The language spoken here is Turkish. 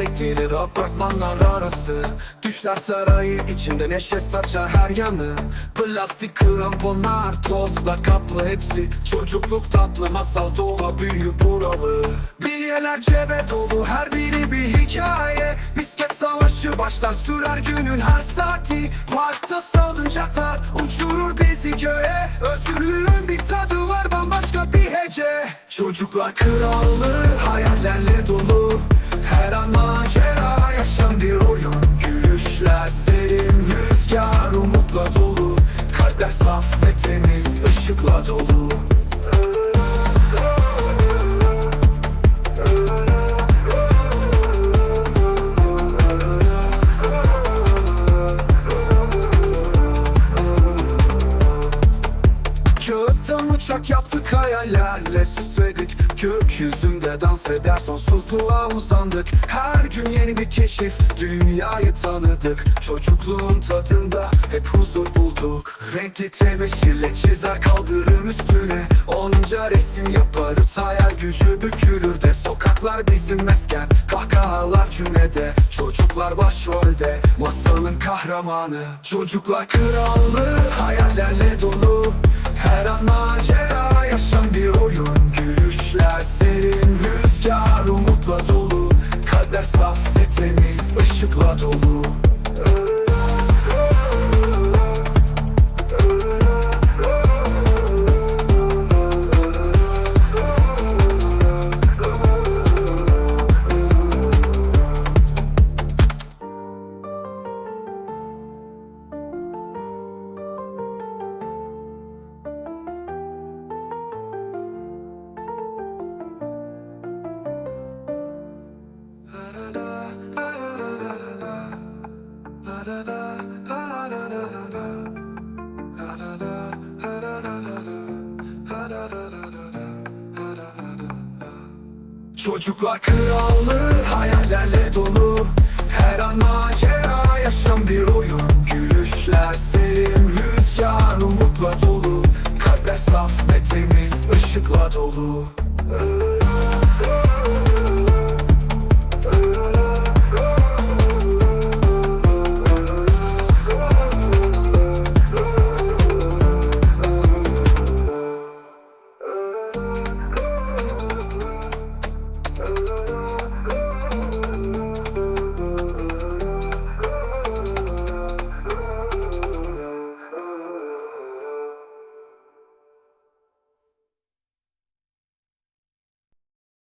sektirir apartmanlar arası. Düşler sarayı içinde neşe saçar her yanı. Plastik kramponlar tozla kaplı hepsi. Çocukluk tatlı masal doğa büyü buralı. Bilyeler cebe dolu her biri bir hikaye. Misket savaşı başlar sürer günün her saati. Parkta salıncaklar uçurur bizi göğe Özgürlüğün bir tadı var bambaşka bir hece. Çocuklar hayallerle saf ışıkla dolu. Kağıttan uçak yaptık hayallerle süsledik. Gökyüzünde dans eder sonsuzluğa uzandık. Her gün yeni bir keşif dünyayı tanıdık. Çocukluğun tadında hep huzur bulduk Renkli tebeşirle çizer kaldırım üstüne. Onca resim yaparız hayal gücü bükülür de. Sokaklar bizim mesken kahkahalar cümlede. Çocuklar başrolde masalın kahramanı. Çocuklar krallığı hayallerle dolu. Her an macera yaşam bir oyun. Gülüşler serin rüzgar umutla dolu. Kalpler saf ve temiz ışıkla dolu Çocuklar krallığı hayallerle dolu. Her an macera yaşam bir oyun. Gülüşler serin rüzgar umutla dolu. Kalpler saf ve temiz ışıkla dolu.